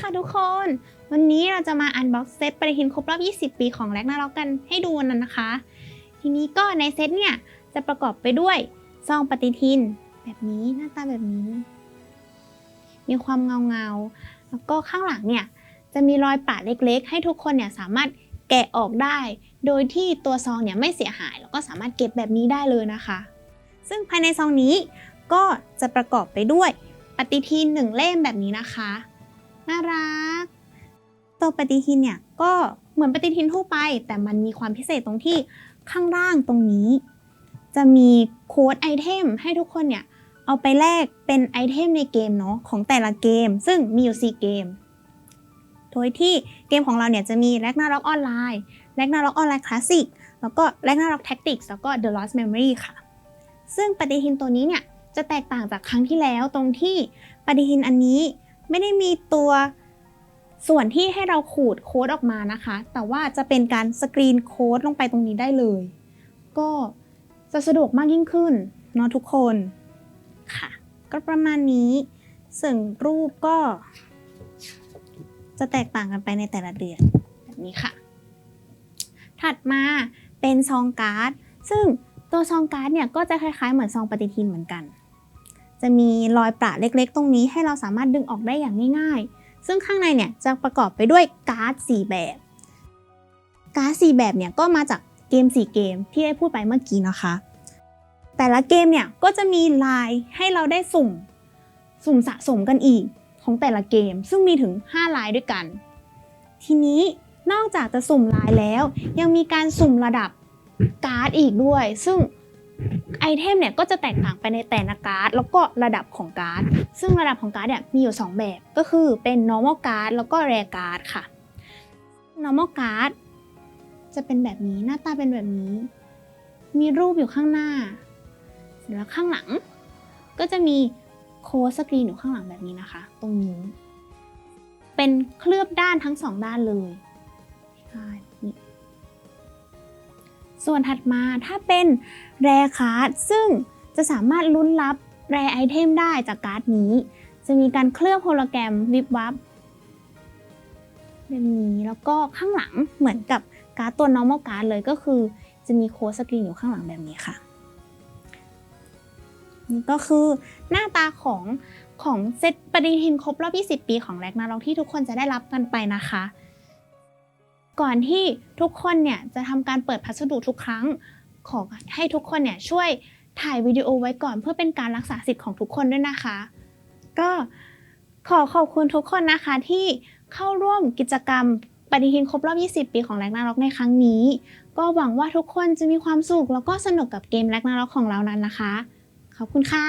ค่ะทุกคน วันนี้เราจะมาอันบ็อกเซตปฏิทินครบรอบ 20 ปีของแร็กนาร็อกกันให้ดูนั้นนะคะ ทีนี้ก็ในเซตเนี่ย จะประกอบไปด้วยซองปฏิทิน แบบนี้หน้าตาแบบนี้ มีความเงาเงาแล้วก็ข้างหลังเนี่ย จะมีรอยปะเล็กๆ ให้ทุกคนเนี่ยสามารถแกะออกได้ โดยที่ตัวซองเนี่ยไม่เสียหาย แล้วก็สามารถเก็บแบบนี้ได้เลยนะคะ ซึ่งภายในซองนี้ก็จะประกอบไปด้วยปฏิทินหนึ่งเล่มแบบนี้นะคะ น่ารัก ตัวปฏิทินเนี่ยก็เหมือนปฏิทินทั่วไป แต่มันมีความพิเศษตรงที่ข้างล่างตรงนี้ จะมีโค้ดไอเทมให้ทุกคนเนี่ยเอาไปแลกเป็นไอเทมในเกมเนาะของแต่ละเกม ซึ่งมีอยู่ 4 เกม โดยที่เกมของเราเนี่ยจะมี Ragnarok Online Ragnarok Online Classic แล้วก็ Ragnarok Tactics แล้วก็ The Lost Memory ค่ะ ซึ่งปฏิทินตัวนี้เนี่ยจะแตกต่างจากครั้งที่แล้วตรงที่ปฏิทินอันนี้ ไม่ได้มีตัวส่วนที่ให้เราขูดโค้ดออกมานะคะ แต่ว่าจะเป็นการสกรีนโค้ดลงไปตรงนี้ได้เลย ก็จะสะดวกมากยิ่งขึ้นเนาะทุกคนค่ะ ก็ประมาณนี้ส่วนรูปก็ จะแตกต่างกันไปในแต่ละเดือนแบบนี้ค่ะ ถัดมาเป็นซองการ์ด ซึ่งตัวซองการ์ดเนี่ยก็จะคล้ายๆเหมือนซองปฏิทินเหมือนกัน จะมีรอยประเล็กๆ ตรงนี้ให้เราสามารถดึงออกได้อย่างง่ายๆ ซึ่งข้างในเนี่ยจะประกอบไปด้วยการ์ด 4 แบบ การ์ด 4 แบบเนี่ยก็มาจากเกม 4 เกมที่ได้พูดไปเมื่อกี้นะคะ แต่ละเกมเนี่ยก็จะมีลายให้เราได้สุ่ม สุ่มสะสมกันอีกของแต่ละเกม ซึ่งมีถึง 5 ลายด้วยกัน ทีนี้นอกจากจะสุ่มลายแล้ว ยังมีการสุ่มระดับการ์ดอีกด้วย ซึ่ง ไอเทมเนี่ยก็จะแตกต่างไปในแต่ละการ์ดแล้วก็ระดับของการ์ด ซึ่งระดับของการ์ดเนี่ยมีอยู่ 2 แบบก็คือเป็น normal card แล้วก็ rare card ค่ะ normal card จะเป็นแบบนี้หน้าตาเป็นแบบนี้ มีรูปอยู่ข้างหน้าแล้วข้างหลัง ก็จะมีโค้ดสกรีนอยู่ข้างหลังแบบนี้นะคะ ตรงนี้ เป็นเคลือบด้านทั้งสองด้านเลยใช่ ส่วนถัดมาถ้าเป็นแรคาร์ดซึ่งจะสามารถลุ้นรับแรไอเทมได้จากการ์ดนี้ จะมีการเคลือบโฮโลแกรมวิบวับแบบนี้แล้วก็ข้างหลังเหมือนกับการ์ดตัว normal card เลยก็คือ จะมีโค้ดสกรีนอยู่ข้างหลังแบบนี้ค่ะ นี่ก็คือหน้าตาของของเซตปฏิทินครบรอบ 20 ปีของแร็กนาร็อกที่ทุกคนจะได้รับกันไปนะคะ ก่อนที่ทุกคนเนี่ยจะทำการเปิดพัสดุทุกครั้ง ขอให้ทุกคนเนี่ยช่วยถ่ายวิดีโอไว้ก่อนเพื่อเป็นการรักษาสิทธิ์ของทุกคนด้วยนะคะ ก็ขอขอบคุณทุกคนนะคะที่เข้าร่วมกิจกรรมปฏิทินครบรอบ 20 ปีของแร็กนาร็อกในครั้งนี้ ก็หวังว่าทุกคนจะมีความสุขแล้วก็สนุกกับเกมแร็กนาร็อกของเรานั้นนะคะ ขอบคุณค่ะ